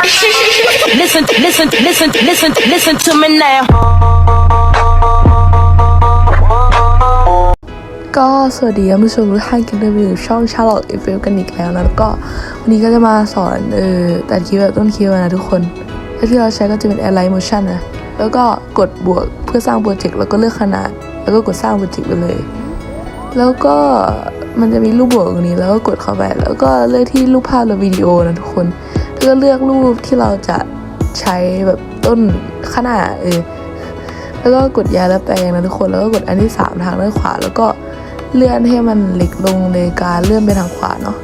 listen, listen, listen, listen, listen to me now. ก็สวัสดีท่านผู้ชมทุกท่านกันด้วยอยู่ช่องชาร์ลอตเอฟเกันอีกแล้วนะแล้วก็วันนี้ก็จะมาสอนเออตัดคลิปแบบต้นคลิปนะทุกคนและที่เราใช้ก็จะเป็น Align Motion นะแล้วก็กดบวกเพื่อสร้างโปรเจกต์แล้วก็เลือกขนาด แล้วก็กดสร้างโปรเจกต์ไปเลย แล้วก็มันจะมีรูปบวกตรงนี้แล้วก็กดเข้าไปแล้วก็เลือกที่รูปภาพหรือวิดีโอนะทุกคน แล้วก็เลือกรูปที่เราจะใช้แบบต้นขนาดเออแล้วก็กดย้ายและแปลงนะทุกคนแล้วก็กดอันที่ 3 ทางด้านขวา แล้วก็เลื่อนให้มันเล็กลงในการเลื่อนไปทางขวาเนาะ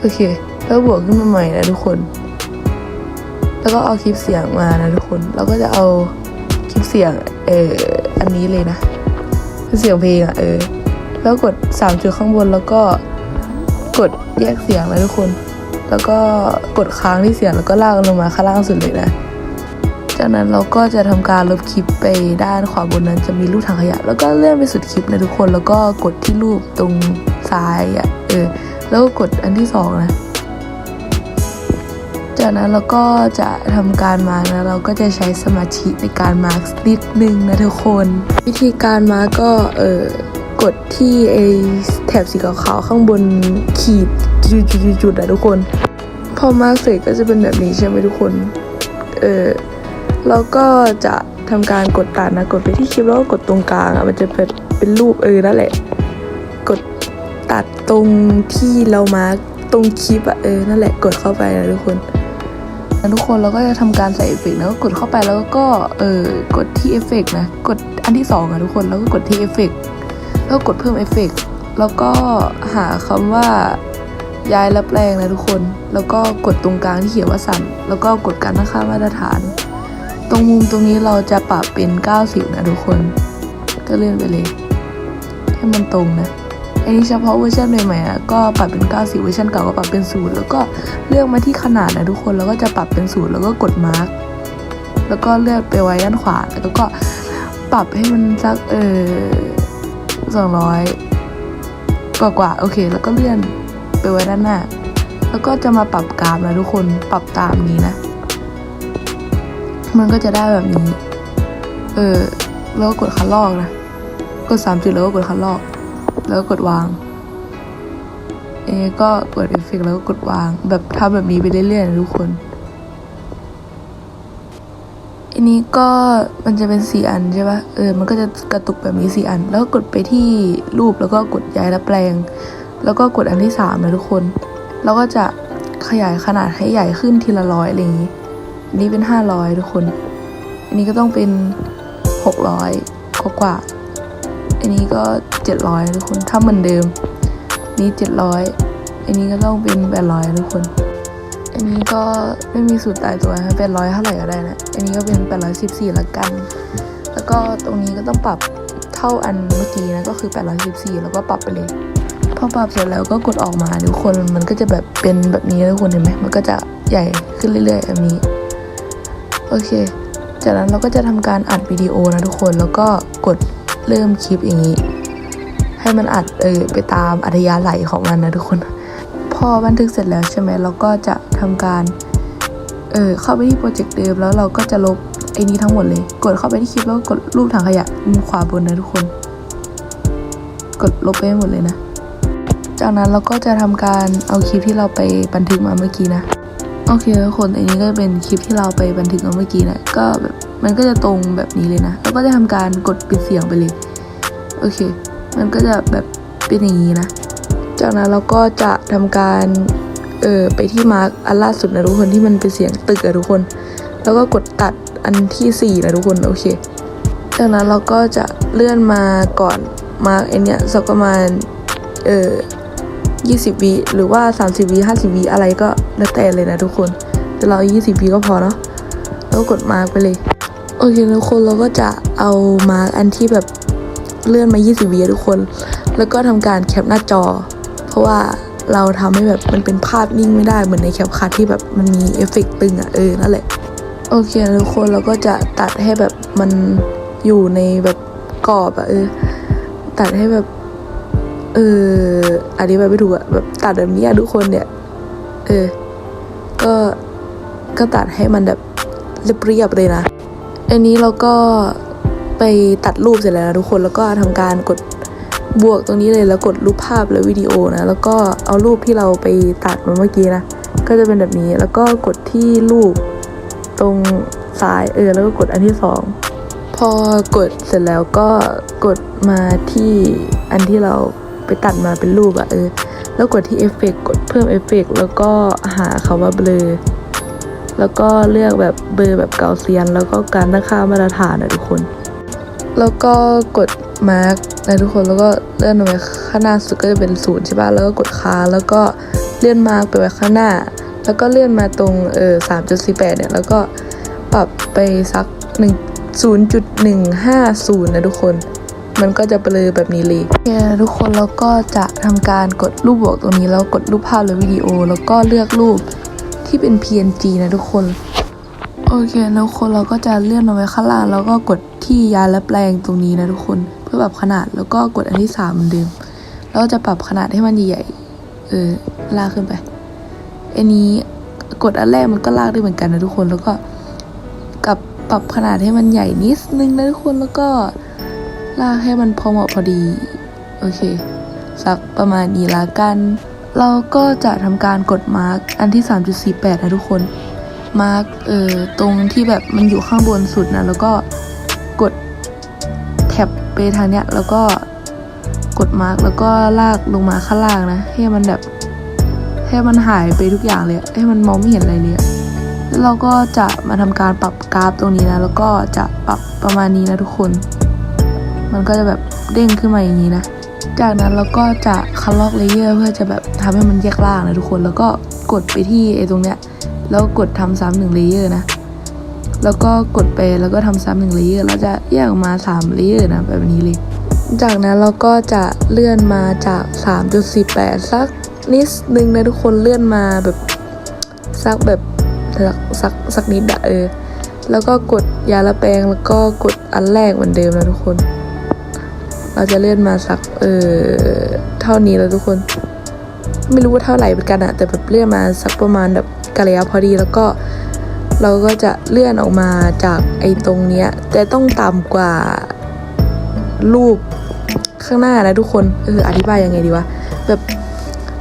โอเค แล้วบวกขึ้นมาใหม่นะทุกคน แล้วก็เอาคลิปเสียงมานะทุกคนแล้วก็จะเอาคลิปเสียงเอออันนี้เลยนะเสียงเพลงอะเออแล้วกด3จุดข้างบนแล้วก็กดแยกเสียงนะทุกคน แล้วก็กดค้างที่เสียงแล้วก็ลากลงมาข้างล่างสุดเลยนะ จากนั้นเราก็จะทำการลบคลิปไปด้านขวาบนนั้นจะมีรูปถังขยะ แล้วก็เลื่อนไปสุดคลิปนะทุกคน แล้วก็กดที่รูปตรงซ้ายอะเออ แล้วก็กดอันที่สองนะจากนั้นเราก็จะทำการมาร์กนะเราก็จะใช้สมาธิในการมาร์กนิดนึงนะทุกคน วิธีการมาร์กก็เออ กดที่ไอแถบสีขาวๆข้างบนขีดจุดๆๆๆนะทุกคน พอมาร์กเสร็จก็จะเป็นแบบนี้ใช่ไหมทุกคน เออแล้วก็จะทำการกดตัดนะกดไปที่คลิปแล้วก็กดตรงกลางอะมันจะเป็นเป็นรูปเออนั่นแหละ กดตัดตรงที่เรามาร์กตรงคลิปอะเออนั่นแหละกดเข้าไปนะทุกคนแล้วทุกคนเราก็จะทำการใส่เอฟเฟกต์แล้วก็กดเข้าไปแล้วก็เออกดที่เอฟเฟกต์นะ กดอันที่สองอะทุกคนแล้วก็กดที่เอฟเฟกต์ ก็กดเพิ่มเอฟเฟกต์แล้วก็หาคำว่าย้ายและแปลงนะทุกคน แล้วก็กดตรงกลางที่เขียนว่าสั่น แล้วก็กดการตั้งค่ามาตรฐาน ตรงมุมตรงนี้เราจะปรับเป็น 90 นะทุกคน ก็เลื่อนไปเลย ให้มันตรงนะ อันนี้เฉพาะเวอร์ชันใหม่ๆอะก็ปรับเป็น 90 เวอร์ชันเก่าก็ปรับเป็นศูนย์แล้วก็เลือกมาที่ขนาดนะทุกคน แล้วก็จะปรับเป็นศูนย์แล้วก็กดมาร์กแล้วก็เลือกไปไว้ด้านขวา แล้วก็ปรับให้มันสักเออ 200 กว่ากว่าโอเค แล้วก็เลื่อนไปไว้ด้านหน้า แล้วก็จะมาปรับกราฟนะทุกคนปรับตามนี้นะ มันก็จะได้แบบนี้ เออแล้วก็กดคัดลอกนะ กดสามจุดแล้วก็กดคัดลอก แล้วก็กดวาง เอก็เปิดเอฟเฟกต์แล้วก็กดวาง แบบทำแบบนี้ไปเรื่อยๆนะทุกคน อันนี้ก็มันจะเป็นสี่อันใช่ปะเออ มันก็จะกระตุกแบบนี้สี่อัน แล้วก็กดไปที่รูปแล้วก็กดย้ายและแปลง แล้วก็กดอันที่สามนะทุกคน แล้วก็จะขยายขนาดให้ใหญ่ขึ้นทีละร้อยอะไรอย่างนี้อันนี้เป็นห้าร้อยทุกคน อันนี้ก็ต้องเป็นหกร้อยกว่ากว่า อันนี้ก็เจ็ดร้อยทุกคน ถ้าเหมือนเดิม นี่เจ็ดร้อยอันนี้ก็ต้องเป็นแปดร้อยทุกคน อันนี้ก็ไม่มีสูตรตายตัวนะแปดร้อยเท่าไหร่ก็ได้นะ อันนี้ก็เป็นแปดร้อยสิบสี่ละกัน แล้วก็ตรงนี้ก็ต้องปรับเท่าอันเมื่อกี้นะก็คือแปดร้อยสิบสี่แล้วก็ปรับไปเลยพอปรับเสร็จแล้วก็กดออกมาทุกคนมันก็จะแบบเป็นแบบนี้ทุกคนเห็นไหมมันก็จะใหญ่ขึ้นเรื่อยๆแบบนี้โอเค จากนั้นเราก็จะทำการอัดวิดีโอนะทุกคนแล้วก็กดเริ่มคลิปอย่างนี้ ให้มันอัดเออไปตามอัธยาศัยของมันนะทุกคน พอบันทึกเสร็จแล้วใช่ไหมเราก็จะ ทำการ เออเข้าไปที่โปรเจกต์เดิมแล้วเราก็จะลบไอ้นี้ทั้งหมดเลย กดเข้าไปที่คลิปแล้วกดรูปถังขยะมุมขวาบนนะทุกคน กดลบไปให้หมดเลยนะ จากนั้นเราก็จะทำการเอาคลิปที่เราไปบันทึกมาเมื่อกี้นะโอเคทุกคนอันนี้ก็เป็นคลิปที่เราไปบันทึกมาเมื่อกี้นะก็แบบมันก็จะตรงแบบนี้เลยนะแล้วก็จะทำการกดปิดเสียงไปเลยโอเค มันก็จะแบบเป็นอย่างนี้นะ จากนั้นเราก็จะทำการ เออไปที่มาร์กอันล่าสุดนะทุกคนที่มันเป็นเสียงตึกอะทุกคน แล้วก็กดตัดอันที่สี่นะทุกคนโอเค จากนั้นเราก็จะเลื่อนมาก่อนมาร์กไอเนี้ยสักประมาณเออ20วิหรือว่า 30วิ50วิอะไรก็แล้วแต่เลยนะทุกคน แต่เรา 20วิก็พอเนาะแล้วก็กดมาร์กไปเลยโอเคทุกคนเราก็จะเอามาร์กอันที่แบบเลื่อนมา 20วิอะทุกคน แล้วก็ทำการแคปหน้าจอ เพราะว่า เราทำให้แบบมันเป็นภาพนิ่งไม่ได้เหมือนในแคปคัทที่แบบมันมีเอฟเฟกต์ตึงอะเออนั่นแหละโอเคทุกคนเราก็จะตัดให้แบบมันอยู่ในแบบกรอบอะเออตัดให้แบบเอออธิบายไม่ถูกอะแบบตัดแบบนี้อะทุกคนเนี่ยเออก็ก็ตัดให้มันแบบเรียบๆเลยนะอันนี้เราก็ไปตัดรูปเสร็จแล้วนะทุกคนแล้วก็ทำการกด บวกตรงนี้เลยแล้วกดรูปภาพและวิดีโอนะ แล้วก็เอารูปที่เราไปตัดมาเมื่อกี้นะ ก็จะเป็นแบบนี้ แล้วก็กดที่รูปตรงซ้ายเออ แล้วก็กดอันที่สองพอกดเสร็จแล้วก็กดมาที่อันที่เราไปตัดมาเป็นรูปอะเออ แล้วกดที่เอฟเฟกกดเพิ่มเอฟเฟกแล้วก็หาคาว่าเบลอ แล้วก็เลือกแบบเบอร์แบบเกาเซียน แล้วก็การตั้งค่ามาตรฐานนะทุกคน แล้วก็กดมาร์กนะทุกคนแล้วก็เลื่อนไปข้างหน้าสุดก็จะเป็นศูนย์ใช่ป่ะแล้วก็กดค้างแล้วก็เลื่อนมาร์กไปไว้ข้างหน้า แล้วก็เลื่อนมาตรงเออสามจุดสี่แปดเนี่ยแล้วก็ปรับไปสักหนึ่งศูนย์จุดหนึ่งห้าศูนย์นะทุกคน มันก็จะเบลอแบบนี้เลยโอเคทุกคนแล้วก็จะทำการกดรูปบวกตรงนี้แล้วกดรูปภาพหรือวิดีโอ แล้วก็เลือกรูปที่เป็น PNG นะทุกคน โอเคแล้วคนเราก็จะเลื่อนเอาไว้ข้างล่างแล้วก็กดที่ยาและแปลงตรงนี้นะทุกคน เพื่อปรับขนาดแล้วก็กดอันที่สามเหมือนเดิมแล้วจะปรับขนาดให้มันใหญ่ๆเออลากขึ้นไปอันนี้กดอันแรกมันก็ลากได้เหมือนกันนะทุกคนแล้วก็กับปรับขนาดให้มันใหญ่นิดนึงนะทุกคนแล้วก็ลากให้มันพอเหมาะพอดีโอเคสักประมาณนี้ละกัน เราก็จะทำการกดมาร์กอันที่ 3.48 นะทุกคน มาร์กเอ่อตรงที่แบบมันอยู่ข้างบนสุดนะแล้วก็กดแท็บไปทางเนี้ยแล้วก็กดมาร์กแล้วก็ลากลงมาข้างล่างนะ ให้มันแบบให้มันหายไปทุกอย่างเลยให้มันมองไม่เห็นอะไรเลยแล้วเราก็จะมาทำการปรับกราฟตรงนี้นะ แล้วก็จะปรับประมาณนี้นะทุกคน มันก็จะแบบเด้งขึ้นมาอย่างนี้นะ จากนั้นเราก็จะคัดลอกเลเยอร์เพื่อจะแบบทำให้มันแยกล่างนะทุกคน แล้วก็กดไปที่ไอ้ตรงเนี้ย แล้วกดทำซ้ำหนึ่งเลเยอร์นะ แล้วก็กดไปแล้วก็ทำซ้ำหนึ่งเลเยอร์แล้วจะแยกออกมาสามเลเยอร์นะแบบนี้เลย จากนั้นเราก็จะเลื่อนมาจาก 3.48 สักนิดนึงนะทุกคนเลื่อนมาแบบสักแบบสักสักนิดอะเออ แล้วก็กดยาละแปลงแล้วก็กดอันแรกเหมือนเดิมนะทุกคน เราจะเลื่อนมาสักเออเท่านี้แล้วทุกคน ไม่รู้ว่าเท่าไหร่เหมือนกันอะแต่แบบเลื่อนมาสักประมาณแบบ กะระยะพอดีแล้วก็เราก็จะเลื่อนออกมาจากไอ้ตรงเนี้ยแต่ต้องต่ำกว่ารูปข้างหน้านะทุกคนเอออธิบายยังไงดีวะแบบ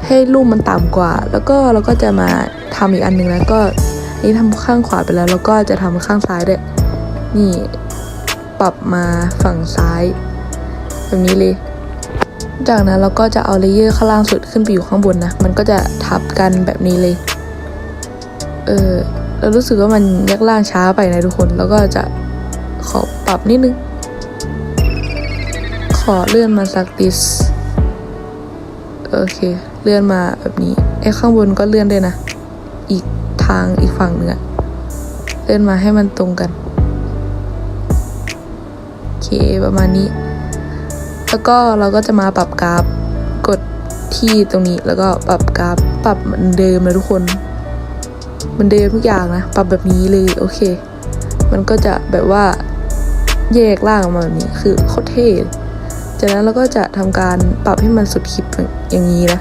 ให้รูปมันต่ำกว่า แล้วก็เราก็จะมาทำอีกอันหนึ่งแล้วก็อันนี้ทำข้างขวาไปแล้ว แล้วก็จะทำข้างซ้ายด้วยนี่ปรับมาฝั่งซ้ายแบบนี้เลย จากนั้นเราก็จะเอาเลเยอร์ข้างล่างสุดขึ้นไปอยู่ข้างบนนะ มันก็จะทับกันแบบนี้เลย เออเรารู้สึกว่ามันยักล่างช้าไปนะทุกคน แล้วก็จะขอปรับนิดนึง ขอเลื่อนมาสักดิสโอเค เลื่อนมาแบบนี้ไอ้ข้างบนก็เลื่อนด้วยนะ อีกทางอีกฝั่งหนึ่งอะเลื่อนมาให้มันตรงกันโอเคประมาณนี้ แล้วก็เราก็จะมาปรับกราฟ กดที่ตรงนี้แล้วก็ปรับกราฟ ปรับเหมือนเดิมนะทุกคน เหมือนเดิมทุกอย่างนะปรับแบบนี้เลยโอเค มันก็จะแบบว่าแยกล่างออกมาแบบนี้คือโคตรเท่จากนั้นเราก็จะทำการปรับให้มันสุดคลิปอย่างนี้นะ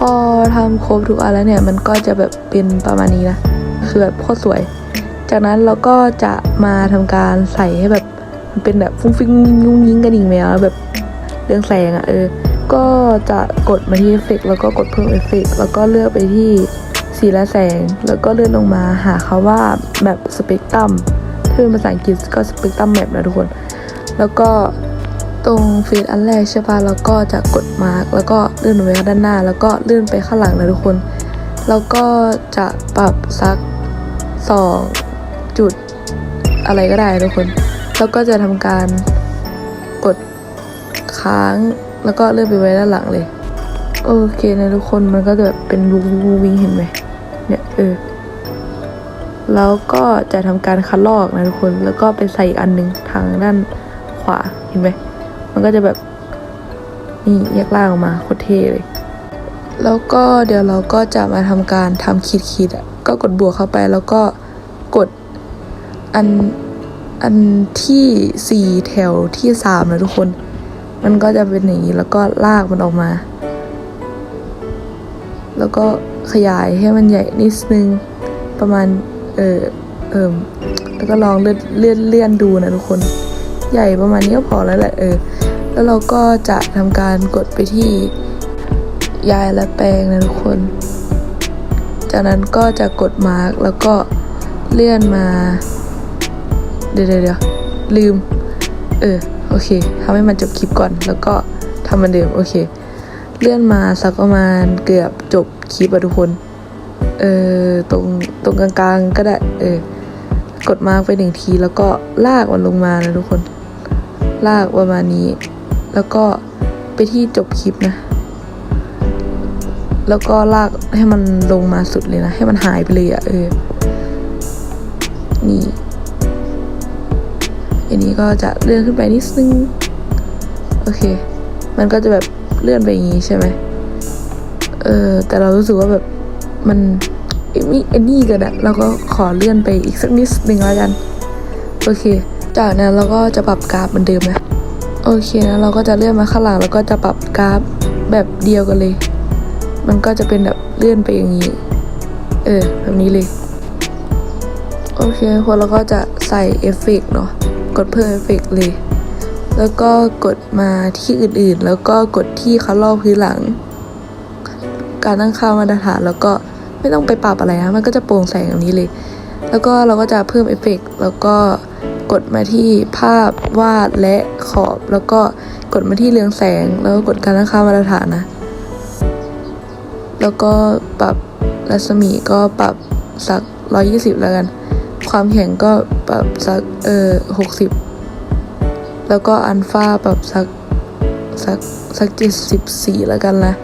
พอทำครบทุกอันแล้วเนี่ยมันก็จะแบบเป็นประมาณนี้นะคือแบบโคตรสวย จากนั้นเราก็จะมาทำการใส่ให้แบบมันเป็นแบบฟุ้งฟิ้งยุ้งยิงกระดิ่งแมวแล้วแบบเรื่องแสงอะ่ะเออ ก็จะกดมาที่เอฟเฟกแล้วก็กดเพิ่มเอฟเฟกแล้วก็เลือกไปที่ สีและแสง แล้วก็เลื่อนลงมาหาคาว่าแบบสเปกตรัมถ้าเป็นภาษาอังกฤษก็สเปกตรัมแมปนะทุกคน แล้วก็ตรงเฟซอันแรกใช่ปะแล้วก็จะกดมาร์กแล้วก็เลื่อนไปด้านหน้า แล้วก็เลื่อนไปข้างหลังนะทุกคน แล้วก็จะปรับสักสองจุดอะไรก็ได้นะทุกคน แล้วก็จะทำการกดค้าง แล้วก็เลื่อนไปไว้ด้านหลังเลย โอเคนะทุกคนมันก็จะแบบเป็นวูวูวิงเห็นไหม เออ แล้วก็จะทำการคัดลอกนะทุกคน แล้วก็ไปใส่อีกอันหนึ่งทางด้านขวา เห็นไหม มันก็จะแบบ นี่แยกล่างออกมาโคตรเท่เลย แล้วก็เดี๋ยวเราก็จะมาทำการทำขีดขีดๆอะ ก็กดบวกเข้าไปแล้วก็กดอันอันที่สี่แถวที่สามนะทุกคน มันก็จะเป็นอย่างนี้แล้วก็ลากมันออกมา แล้วก็ขยายให้มันใหญ่นิดนึงประมาณเออเอิมแล้วก็ลองเลื่อนเลื่อนเลื่อนดูนะทุกคน ใหญ่ประมาณนี้ก็พอแล้วแหละเออแล้วเราก็จะทำการกดไปที่ยายและแปลงนะทุกคน จากนั้นก็จะกดมาร์กแล้วก็เลื่อนมา เดี๋ยวเดี๋ยวลืม เออ โอเคทำให้มันจบคลิปก่อน แล้วก็ทำมันเดิม โอเค เลื่อนมาสักประมาณเกือบจบคลิปอะทุกคน เออตรงตรงกลางๆก็ได้ เออ กดมาร์กไปหนึ่งที แล้วก็ลากมันลงมานะทุกคน ลากประมาณนี้ แล้วก็ไปที่จบคลิปนะ แล้วก็ลากให้มันลงมาสุดเลยนะ ให้มันหายไปเลยอะเออ นี่ อันนี้ก็จะเลื่อนขึ้นไปนิดนึง โอเค มันก็จะแบบ เลื่อนไปอย่างนี้ใช่ไหมเออแต่เรารู้สึกว่าแบบมันเอ็นี่เอ็นี่กันอะเราก็ขอเลื่อนไปอีกสักนิดหนึ่งแล้วกัน โอเค จากนั้นเราก็จะปรับกราฟเหมือนเดิมนะโอเคนะเราก็จะเลื่อนมาข้างหลังแล้วก็จะปรับกราฟแบบเดียวกันเลย มันก็จะเป็นแบบเลื่อนไปอย่างนี้ เออแบบนี้เลย โอเคคนเราก็จะใส่เอฟเฟกเนาะกดเพิ่มเอฟเฟกเลย แล้วก็กดมาที่อื่นๆ แล้วก็กดที่คัลลอพื้นหลัง การตั้งค่ามาตรฐานแล้วก็ไม่ต้องไปปรับอะไรนะมันก็จะโปร่งแสงแบบนี้เลย แล้วก็เราก็จะเพิ่มเอฟเฟกต์แล้วก็กดมาที่ภาพวาดและขอบ แล้วก็กดมาที่เรืองแสง แล้วก็กดการตั้งค่ามาตรฐานนะ แล้วก็ปรับรัศมีก็ปรับสักร้อยี่สิบแล้วกัน ความแข็งก็ปรับสักเออหกสิบ แล้วก็อันฟ้าปรับสักสักสักเจ็ดสิบสี่แล้วกันนะ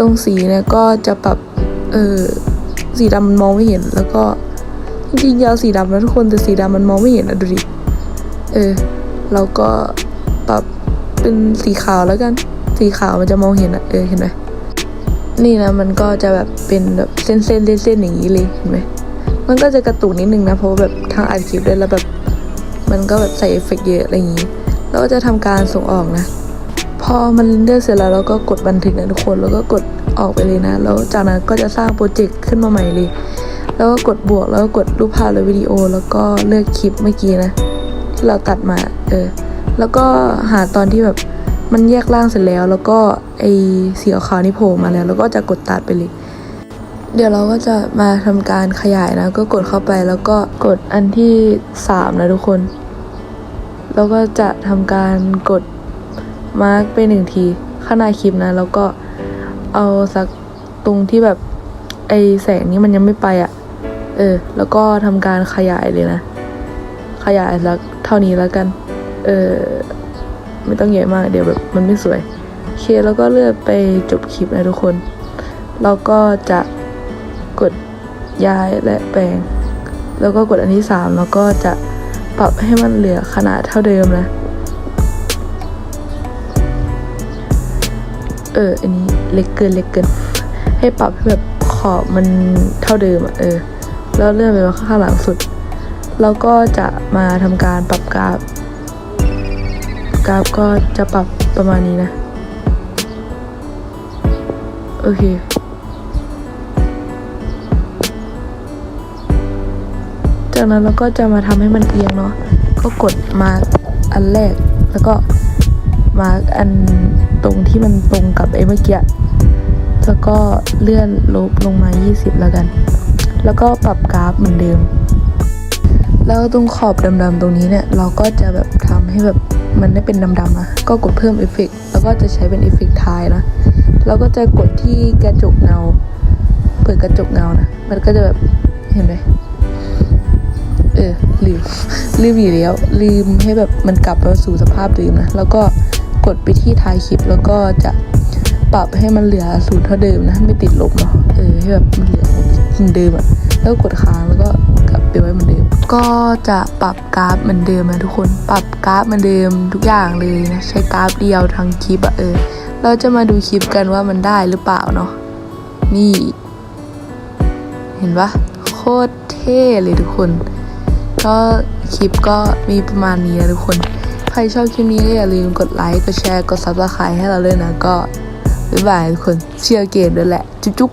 ลงสีเนี่ยก็จะปรับเออสีดำมันมองไม่เห็น แล้วก็จริงๆยาวสีดำนะทุกคนแต่สีดำมันมองไม่เห็นนะดูดิเออเราก็ปรับเป็นสีขาวแล้วกัน สีขาวมันจะมองเห็นอะเออเห็นไหมนี่นะมันก็จะแบบเป็นแบบเส้นเส้นเส้นอย่างนี้เลยเห็นไหมมันก็จะกระตุกนิดนึงนะเพราะว่าแบบทางอัดคลิปด้วยแล้วแบบ มันก็แบบใส่เอฟเฟกต์เยอะอะไรอย่างนี้ แล้วก็จะทำการส่งออกนะ พอมันเรนเดอร์เสร็จแล้วเราก็กดบันทึกนะทุกคนแล้วก็กดออกไปเลยนะแล้วจากนั้นก็จะสร้างโปรเจกต์ขึ้นมาใหม่เลย แล้วก็กดบวกแล้วก็กดรูปภาพหรือวิดีโอ แล้วก็เลือกคลิปเมื่อกี้นะ ที่เราตัดมาเออแล้วก็หาตอนที่แบบมันแยกร่างเสร็จแล้ว แล้วก็ไอสีขาวนี่โผล่มาแล้ว แล้วก็จะกดตัดไปเลย เดี๋ยวเราก็จะมาทำการขยายนะ ก็กดเข้าไปแล้วก็กดอันที่สามนะทุกคน แล้วก็จะทำการกดมาร์กไปหนึ่งทีข้างในคลิปนะ แล้วก็เอาสักตรงที่แบบไอแสงนี้มันยังไม่ไปอะ่ะ เออ แล้วก็ทำการขยายเลยนะ ขยายสักเท่านี้แล้วกัน เออ ไม่ต้องใหญ่มาก เดี๋ยวแบบมันไม่สวยโอเคแล้วก็เลือกไปจบคลิปนะทุกคน เราก็จะกดย้ายและแปลง แล้วก็กดอันที่สามแล้วก็จะ ปรับให้มันเหลือขนาดเท่าเดิมนะ เออ อันนี้เล็กเกินเล็กเกิน ให้ปรับให้แบบขอบมันเท่าเดิมอะเออ แล้วเลื่อนไปว่าข้างหลังสุด แล้วก็จะมาทำการปรับกราฟ กราฟก็จะปรับประมาณนี้นะ โอเค จากนั้นเราก็จะมาทำให้มันเอียงเนาะก็กดมาอันแรก แล้วก็มาอันตรงที่มันตรงกับไอ้เมื่อกี้แล้วก็เลื่อนลบลงมา 20 แล้วกัน แล้วก็ปรับกราฟเหมือนเดิม แล้วตรงขอบดำๆตรงนี้เนี่ย เราก็จะแบบทำให้แบบมันได้เป็นดำๆนะก็กดเพิ่มเอฟเฟกต์แล้วก็จะใช้เป็นเอฟเฟกต์ท้ายนะแล้วก็จะกดที่กระจกเงา เปิดกระจกเงานะ มันก็จะแบบเห็นไหม เออลืมลืมอยู่แล้วลืมให้แบบมันกลับมาสู่สภาพเดิมนะ แล้วก็กดไปที่ท้ายคลิปแล้วก็จะปรับให้มันเหลือศูนย์เท่าเดิมนะ ไม่ติดลบเนาะเออให้แบบมันเหลือเหมือนเดิมอะแล้วกดค้างแล้วก็กลับไปไว้เหมือนเดิม ก็จะปรับกราฟเหมือนเดิมนะทุกคนปรับกราฟเหมือนเดิมทุกอย่างเลยนะใช้กราฟเดียวทั้งคลิปอะเออเราจะมาดูคลิปกันว่ามันได้หรือเปล่าเนาะนี่ เห็นปะโคตรเท่เลยทุกคน ก็คลิปก็มีประมาณนี้นะทุกคน ใครชอบคลิปนี้ก็อย่าลืมกดไลค์ กดแชร์ กดซับสไครต์ให้เราเลยนะ ก็บ๊ายบายทุกคน เชียร์เกมด้วยแหละ จุ๊บ